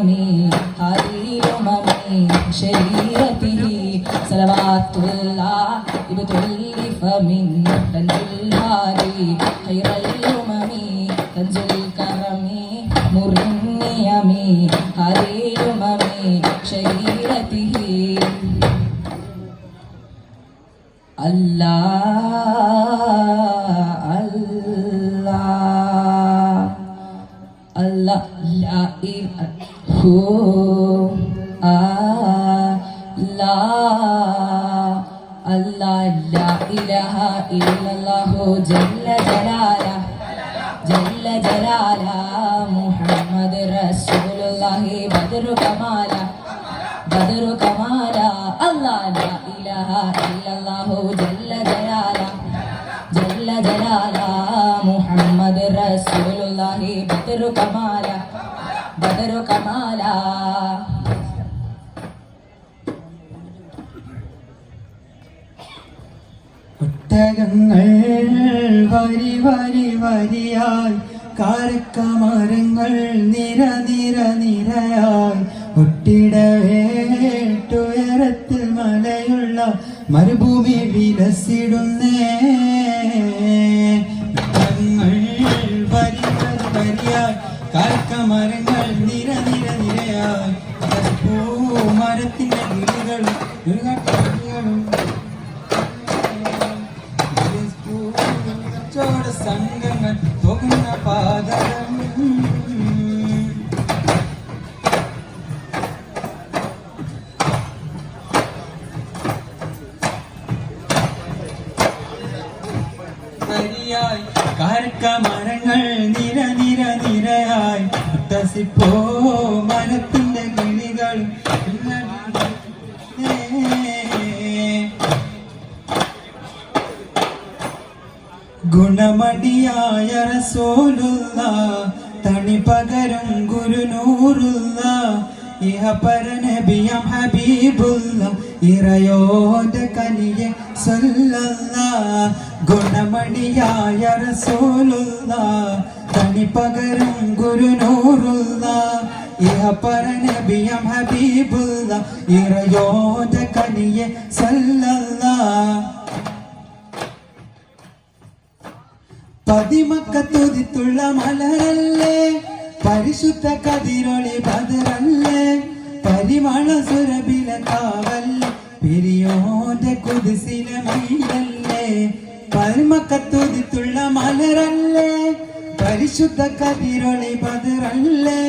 الأمين هذه الأمم شريعته صلوات الله بتؤلف من كنز الهادي خير الأمم كنز الكرم نور النيم هذه الأمم شريعته الله Allah la ilaha Allah Allah la ilaha illallah jalla jalala jalla jalala Muhammad Rasulullah badru kamala badru kamala റസൂലുള്ളാഹി ബദറു കമാല ബദറു കമാല. ഒട്ടകങ്ങൾ വരി വരി വരിയായി കാരക്കമരങ്ങൾ നിര നിര നിരയായി ഒട്ടിടവേട്ടുയരത്തിൽ മലയുള്ള മരുഭൂമി വിലസിടുന്നേ. സംഘങ്ങൾ പോകുന്ന പാതകം വരിയായി കാരക്ക മരങ്ങൾ നിര നിര നിരയായി ഒട്ടസിപ്പോ മരത്തിന്റെ കിളികൾ ഗുണമടിയായ റസൂലുള്ള തണി പകരും ഗുരുനൂറുള്ള ഇഹ പരനബിയം ഹബീബുള്ള ഇറയോട് കനിയെ സല്ലല്ല. ഗുണമണിയായ റസൂലുള്ള തണി പകരും ഗുരുനൂറുള്ള ഇഹ പരനബിയം ഹബീബുള്ള ഇറയോട് കനിയെ സല്ലല്ല. പതിമക്കത്തൊതിത്തുള്ള മലരല്ലേ? പരിശുദ്ധ കതിരൊളി ബദറല്ലേ പരിമള സുരബില കാവല്ലേ? പെരിയോന്റെ കുതിസിലെ മയിലല്ലേ? പരിമക്കത്തൊതിത്തുള്ള മലരല്ലേ? പരിശുദ്ധ കതിരൊളി ബദറല്ലേ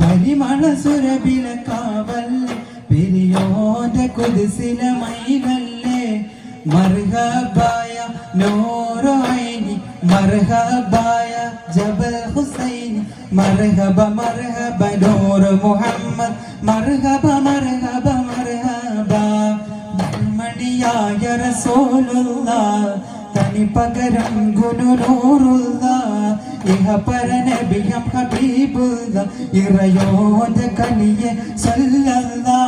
പരിമള സുരബില കാവല്ലേ? പെരിയോന്റെ കുതിസിലെ മയിലല്ലേ? മർഹബായ നൂറായിനി മർഹബായ ജബൽ ഹുസൈൻ മർഹബ മർഹബ നൂർ മുഹമ്മദ് മർഹബ മർഹബ മർഹബ. മണിയായ റസൂലുള്ള തനി പകരം ഗുരുനൂറുള്ള ഇഹ പരനബിയം ഹബീബുള്ള ഇറയോന്റെ കനിയെ സല്ലല്ലാ